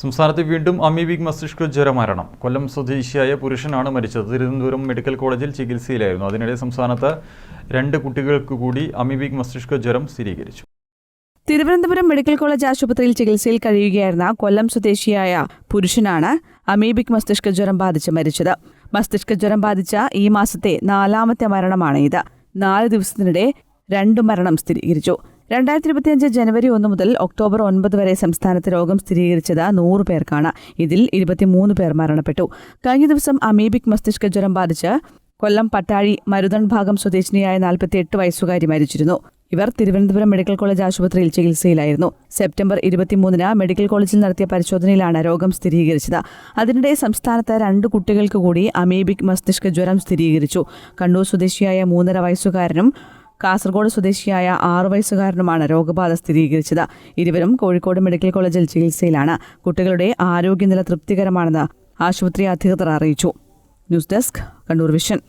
സംസ്ഥാനത്ത് വീണ്ടും അമീബിക് മസ്തിഷ്ക ജ്വര മരണം. കൊല്ലം സ്വദേശിയായ പുരുഷനാണ് മരിച്ചത്. തിരുവനന്തപുരം മെഡിക്കൽ കോളേജിൽ ചികിത്സയിലായിരുന്നു. അതിനിടെ സംസ്ഥാനത്ത് രണ്ട് കുട്ടികൾക്ക് കൂടി അമീബിക് മസ്തിഷ്ക ജ്വരം സ്ഥിരീകരിച്ചു. തിരുവനന്തപുരം മെഡിക്കൽ കോളേജ് ആശുപത്രിയിൽ ചികിത്സയിൽ കഴിയുകയായിരുന്ന കൊല്ലം സ്വദേശിയായ പുരുഷനാണ് അമീബിക് മസ്തിഷ്ക ജ്വരം ബാധിച്ച് മരിച്ചത്. മസ്തിഷ്ക ജ്വരം ബാധിച്ച ഈ മാസത്തെ നാലാമത്തെ മരണമാണ് ഇത് നാല് ദിവസത്തിനിടെ രണ്ട് മരണം സ്ഥിരീകരിച്ചു. രണ്ടായിരത്തി ഇരുപത്തിയഞ്ച് ജനുവരി ഒന്ന് മുതൽ ഒക്ടോബർ ഒൻപത് വരെ സംസ്ഥാനത്ത് രോഗം സ്ഥിരീകരിച്ചത് നൂറ് പേർക്കാണ്. ഇതിൽ ഇരുപത്തിമൂന്ന് പേർ മരണപ്പെട്ടു. കഴിഞ്ഞ ദിവസം അമീബിക് മസ്തിഷ്ക ജ്വരം ബാധിച്ച് കൊല്ലം പട്ടാഴി മരുതൺ ഭാഗം സ്വദേശിനിയായ നാൽപ്പത്തിയെട്ട് വയസ്സുകാരി മരിച്ചിരുന്നു. ഇവർ തിരുവനന്തപുരം മെഡിക്കൽ കോളേജ് ആശുപത്രിയിൽ ചികിത്സയിലായിരുന്നു. സെപ്റ്റംബർ ഇരുപത്തിമൂന്നിന് മെഡിക്കൽ കോളേജിൽ നടത്തിയ പരിശോധനയിലാണ് രോഗം സ്ഥിരീകരിച്ചത്. അതിനിടെ സംസ്ഥാനത്ത് രണ്ട് കുട്ടികൾക്ക് കൂടി അമീബിക് മസ്തിഷ്ക ജ്വരം സ്ഥിരീകരിച്ചു. കണ്ണൂർ സ്വദേശിയായ മൂന്നര വയസ്സുകാരനും കാസർഗോഡ് സ്വദേശിയായ ആറു വയസ്സുകാരനുമാണ് രോഗബാധ സ്ഥിരീകരിച്ചത്. ഇരുവരും കോഴിക്കോട് മെഡിക്കൽ കോളേജിൽ ചികിത്സയിലാണ്. കുട്ടികളുടെ ആരോഗ്യനില തൃപ്തികരമാണെന്ന് ആശുപത്രി അധികൃതർ അറിയിച്ചു. News desk Kannur vision.